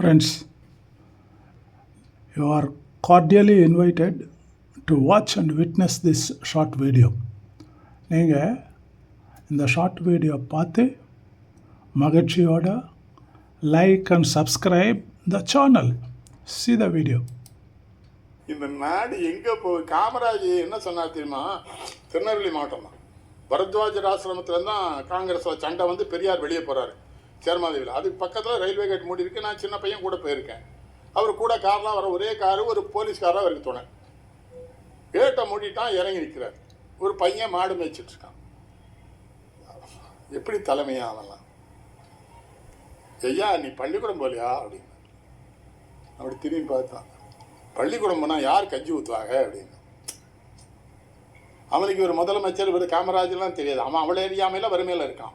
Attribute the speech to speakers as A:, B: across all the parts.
A: Friends, you are cordially invited to watch and witness this short video. நீங்கள் இந்த short video பார்த்து மகிழ்ச்சியோட like and subscribe the channel see the video
B: இந்த நாடு எங்கே போகுது காமராஜ் என்ன சொன்னார் தெரியுமா? திருநெல்வேலி மாவட்டம் தான் பரத்வாஜர் ஆசிரமத்தில் தான் காங்கிரஸ் சண்டை வந்து பெரியார் வெளியே போகிறாரு சேர்மாதேவியில் அதுக்கு பக்கத்தில் ரயில்வே கேட் மூடி இருக்கு. நான் சின்ன பையன் கூட போயிருக்கேன். அவர் கூட கார்லாம் வர ஒரே காரு ஒரு போலீஸ்காராக அவருக்கு துணை. கேட்டை மூடிட்டான் இறங்கி நிற்கிறார் ஒரு பையன் மாடு மேய்ச்சிட்டு இருக்கான். எப்படி தலைமையா அவன்லாம் ஐயா நீ பள்ளிக்கூடம் போலியா? அப்படின்னு. அப்படி திரும்பி பார்த்தான். பள்ளிக்கூடம் போனால் யார் கஞ்சி ஊற்றுவாங்க அப்படின்னு. அவனுக்கு ஒரு முதலமைச்சர் இவர் காமராஜர்லாம் தெரியாது. அவன் அவ்வளோ அறியாமையில வறுமையில் இருக்கான்.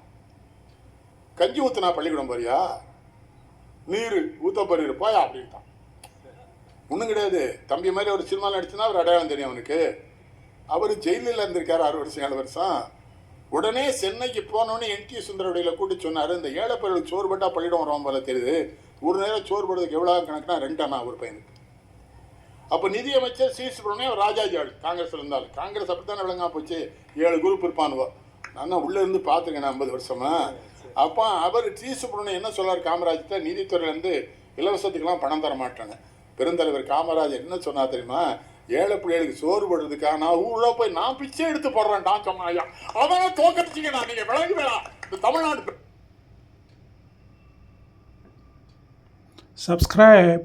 B: கஞ்சி ஊத்துனா பள்ளிக்கூடம் போறியா? நீர் ஊத்த போறீர் போயா அப்படின்ட்டான். ஒன்றும் கிடையாது. தம்பி மாதிரி ஒரு சினிமாவில் நடிச்சுன்னா அவர் அடையாளம் தெரியும் அவனுக்கு. அவர் ஜெயிலில் இருந்திருக்காரு ஆறு வருஷம் ஏழு வருஷம். உடனே சென்னைக்கு போனோடனே என் டி கூட்டி சொன்னார் இந்த ஏழை பயிர்களுக்கு சோறு பட்டா பள்ளிடம் வரும் போல தெரியுது. ஒரு நேரம் சோறு போடுறதுக்கு எவ்வளோ கணக்குனா ரெண்டு ஒரு பையனுக்கு. அப்போ நிதியமைச்சர் சி சுப்பிரமணியம் ராஜாஜி ஆள் காங்கிரஸ் இருந்தாலும் காங்கிரஸ் அப்படித்தானே விளங்கா போச்சு? ஏழு குரூப் இருப்பானுவோ. நான் உள்ளே இருந்து பார்த்துருக்கேன் ஐம்பது வருஷமா. அப்போ அவர் டி. சுப்பிரமணியம் என்ன சொல்லார் காமராஜர் நீதித்துறையிலேருந்து இலவசத்துக்கெல்லாம் பணம் தர மாட்டாங்க. பெருந்தலைவர் காமராஜர் என்ன சொன்னா தெரியுமா? ஏழை பிள்ளைகளுக்கு சோறு போடுறதுக்காக நான் ஊரில் போய் நான் பிச்சை எடுத்து போடுறேன் நான் சொன்னா ஐயா அவனை தோக்கடிச்சிங்க நான் நீங்கள் விளங்கி வேணாம். இந்த தமிழ்நாடு
A: சப்ஸ்கிரைப்